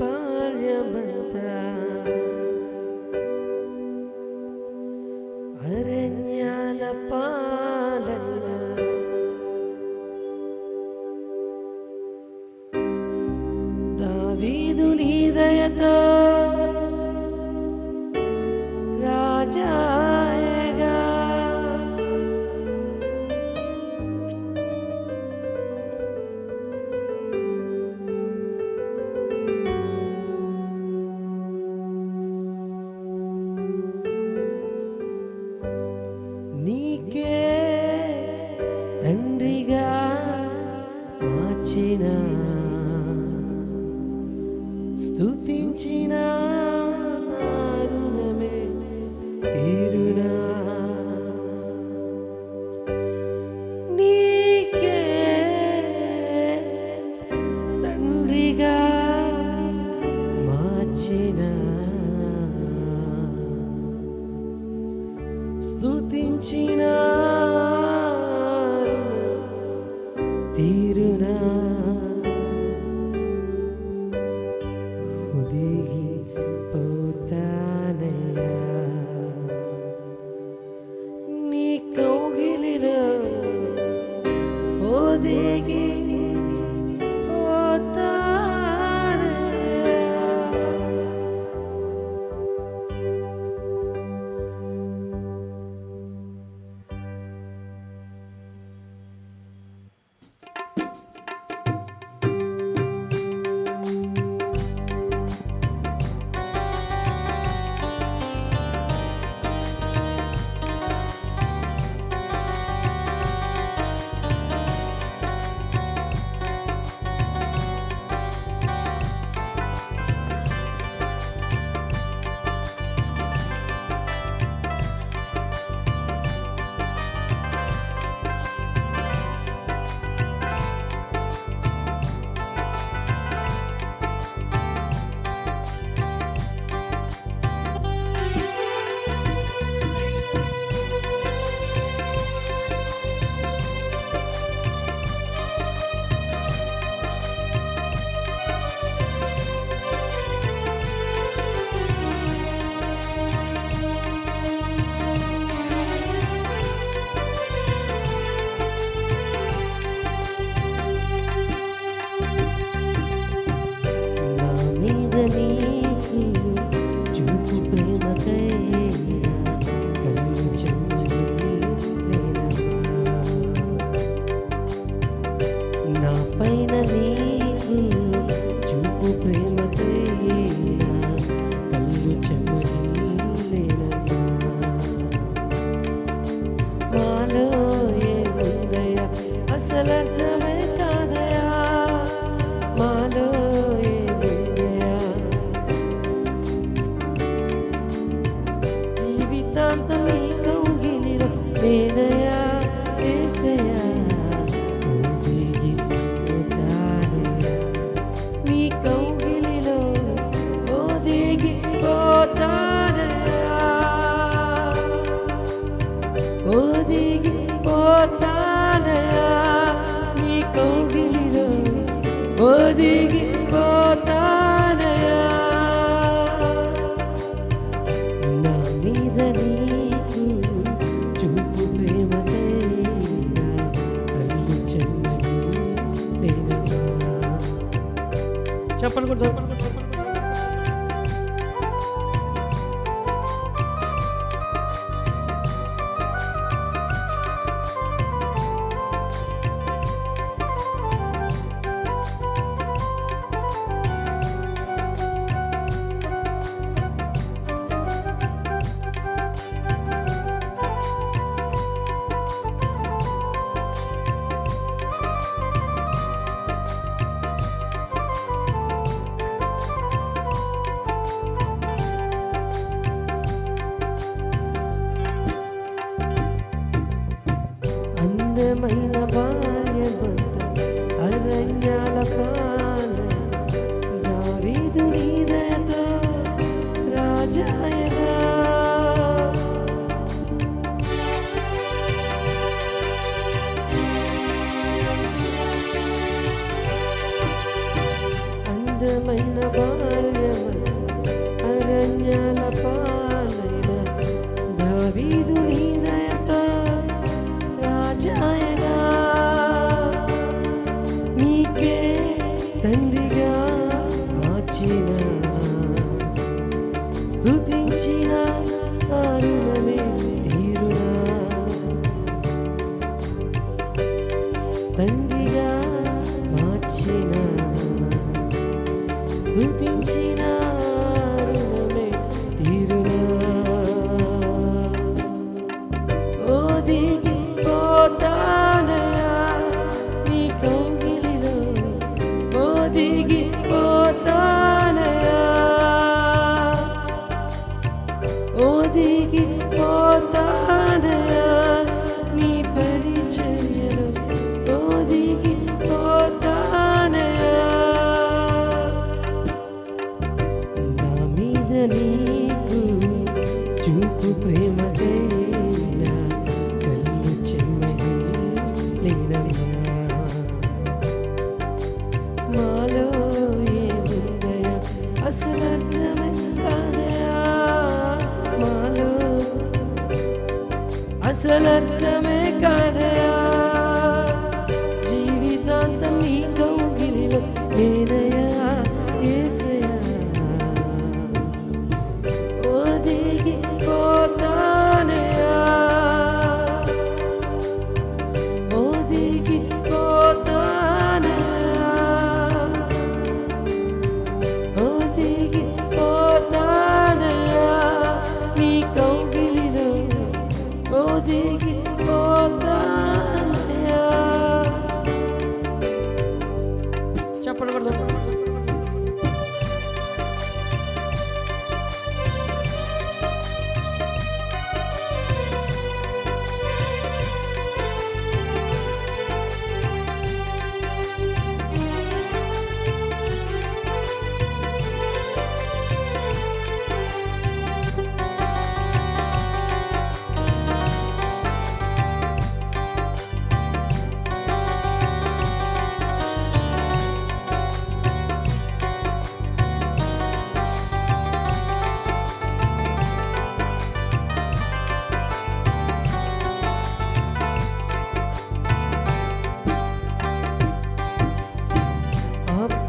బాల్యమంతా అరణ్యాల పాలన దావీదు తండ్రిగా మార్చిన. స్థుతించినా మీద నీకు కౌగిలిలో నేనయా ఏసయా పోతానయ్యా. నీ కౌగిలిలో ఒదిగి పోతానయ్యా. ఒదిగి పోతానయా నీ కౌగిలిలో ఒదిగి పోతా చెప్పండి కూడా చెప్పండి అన్యాల పాలైన దావీదు రాజాయగా నీకే తండ్రిగా మార్చిన స్తుతించిన అరుణమే తీరుగా తండ్రిగా మార్చిన స్తుతి দিগি কথা జీవితాంతం నీ కౌగిలిలో నేనయ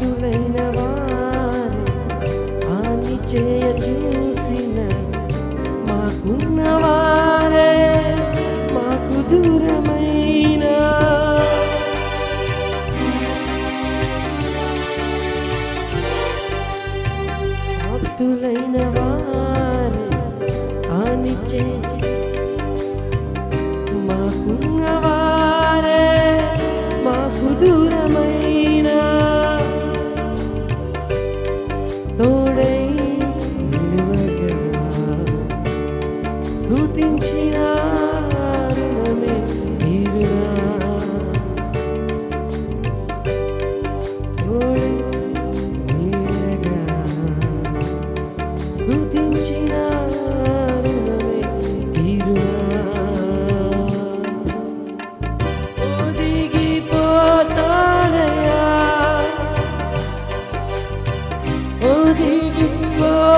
భక్తులైన వారు ఆని చేయ చూసిన మాకున్నవారు.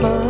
Papa.